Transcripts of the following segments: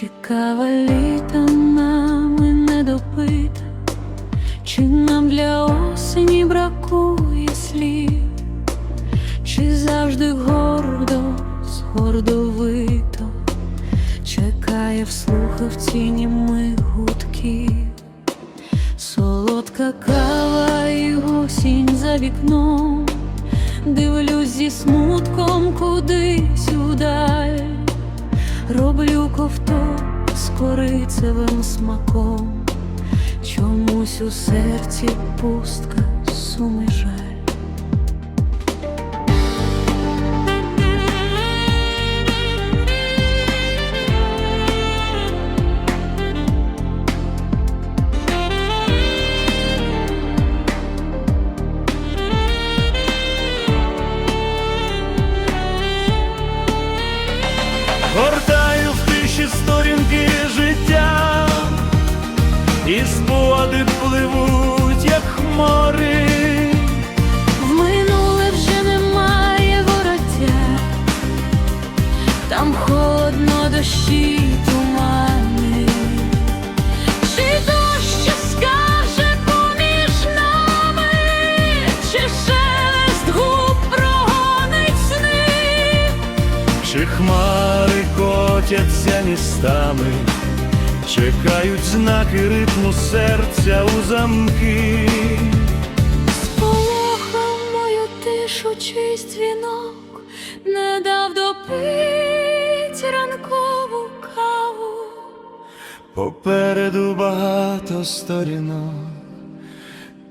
Чекава літа нами не допита, чи нам для осені бракує слів, чи завжди гордо, гордовито чекає в слухавці німих гудків, солодка кава і осінь за вікном, дивлюсь зі смутком кудись удаль. Роблю ковток з корицевим смаком, чомусь у серці пустка суми жаль. Гортаю і спогади пливуть, як хмари. В минуле вже немає вороття, там холодно дощі тумани. Чи дощ скаже поміж нами, чи шелест губ прогонить сни? Чи хмари котяться містами, чекають знаки ритму серця у замки. Сполохав мою тишу чийсь дзвінок, не дав допить ранкову каву. Попереду багато сторінок,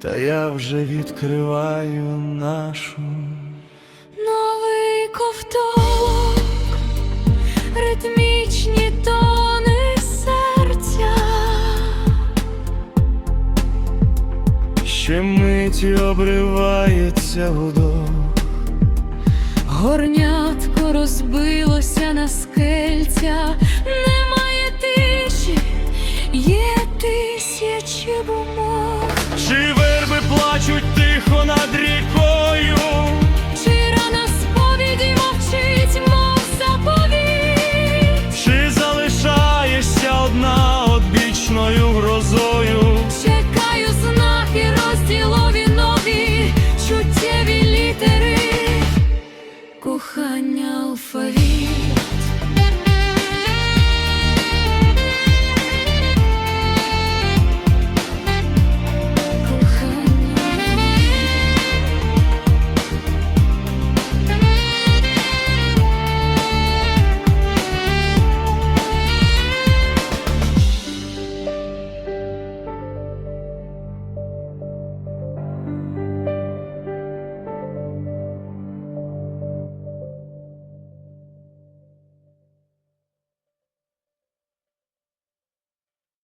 та я вже відкриваю нашу. Новий ковток, Ще миті обривається вдох. горнятко розбилося на скельця, немає тиші, є тисячі бумаг. Чи верби плачуть тихо над рікою,